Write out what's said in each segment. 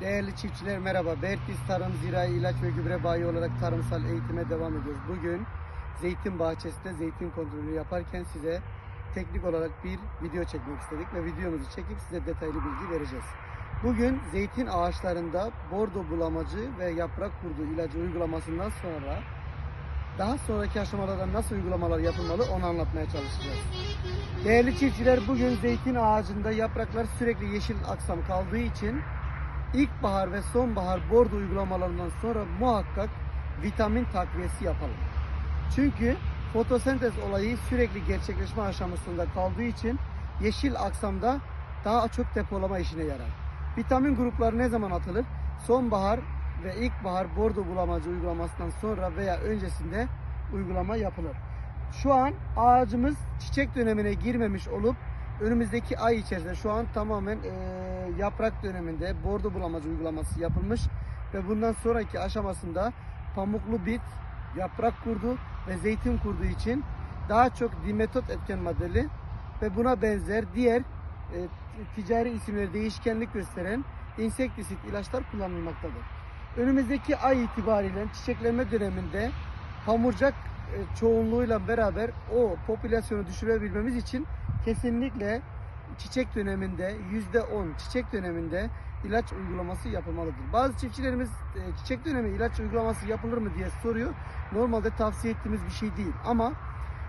Değerli çiftçiler merhaba. Bertis Tarım Zirai İlaç ve Gübre Bayi olarak tarımsal eğitime devam ediyoruz. Bugün zeytin bahçesinde zeytin kontrolü yaparken size teknik olarak bir video çekmek istedik ve videomuzu çekip size detaylı bilgi vereceğiz. Bugün zeytin ağaçlarında bordo bulamacı ve yaprak kurdu ilacı uygulamasından sonra daha sonraki aşamalarda nasıl uygulamalar yapılmalı onu anlatmaya çalışacağız. Değerli çiftçiler bugün zeytin ağacında yapraklar sürekli yeşil aksam kaldığı için ilkbahar ve sonbahar bordo uygulamalarından sonra muhakkak vitamin takviyesi yapalım. Çünkü fotosentez olayı sürekli gerçekleşme aşamasında kaldığı için yeşil aksamda daha çok depolama işine yarar. Vitamin grupları ne zaman atılır? Sonbahar ve ilkbahar bordo bulamacı uygulamasından sonra veya öncesinde uygulama yapılır. Şu an ağacımız çiçek dönemine girmemiş olup önümüzdeki ay içerisinde şu an tamamen eee, yaprak döneminde bordo bulamacı uygulaması yapılmış ve bundan sonraki aşamasında pamuklu bit, yaprak kurdu ve zeytin kurdu için daha çok dimetot etken maddeli ve buna benzer diğer e, ticari isimleri değişkenlik gösteren insektisit ilaçlar kullanılmaktadır. Önümüzdeki ay itibariyle çiçeklenme döneminde pamurcak e, çoğunluğuyla beraber o popülasyonu düşürebilmemiz için kesinlikle çiçek döneminde %10 çiçek döneminde ilaç uygulaması yapılmalıdır. Bazı çiftçilerimiz e, çiçek dönemi ilaç uygulaması yapılır mı diye soruyor. Normalde tavsiye ettiğimiz bir şey değil ama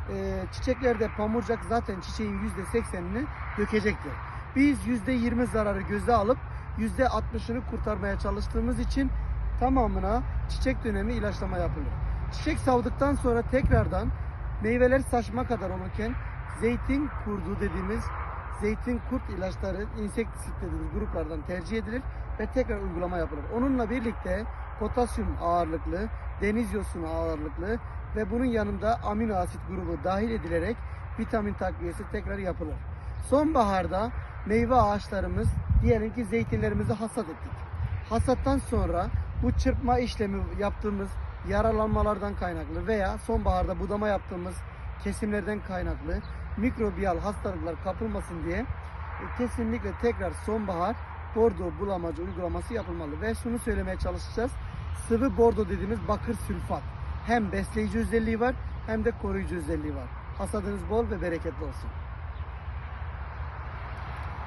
e, çiçeklerde pamurcak zaten çiçeğin %80'ini dökecektir. Biz %20 zararı göze alıp %60'ını kurtarmaya çalıştığımız için tamamına çiçek dönemi ilaçlama yapılır. Çiçek savdıktan sonra tekrardan meyveler saçma kadar olurken zeytin kurdu dediğimiz zeytin kurt ilaçları insektisit dediğimiz gruplardan tercih edilir ve tekrar uygulama yapılır. Onunla birlikte potasyum ağırlıklı, deniz yosunu ağırlıklı ve bunun yanında amino asit grubu dahil edilerek vitamin takviyesi tekrar yapılır. Sonbaharda meyve ağaçlarımız diyelim ki zeytinlerimizi hasat ettik. Hasattan sonra bu çırpma işlemi yaptığımız yaralanmalardan kaynaklı veya sonbaharda budama yaptığımız kesimlerden kaynaklı mikrobiyal hastalıklar kapılmasın diye e, kesinlikle tekrar sonbahar bordo bulamacı uygulaması yapılmalı. Ve şunu söylemeye çalışacağız. Sıvı bordo dediğimiz bakır sülfat. Hem besleyici özelliği var hem de koruyucu özelliği var. Hasadınız bol ve bereketli olsun.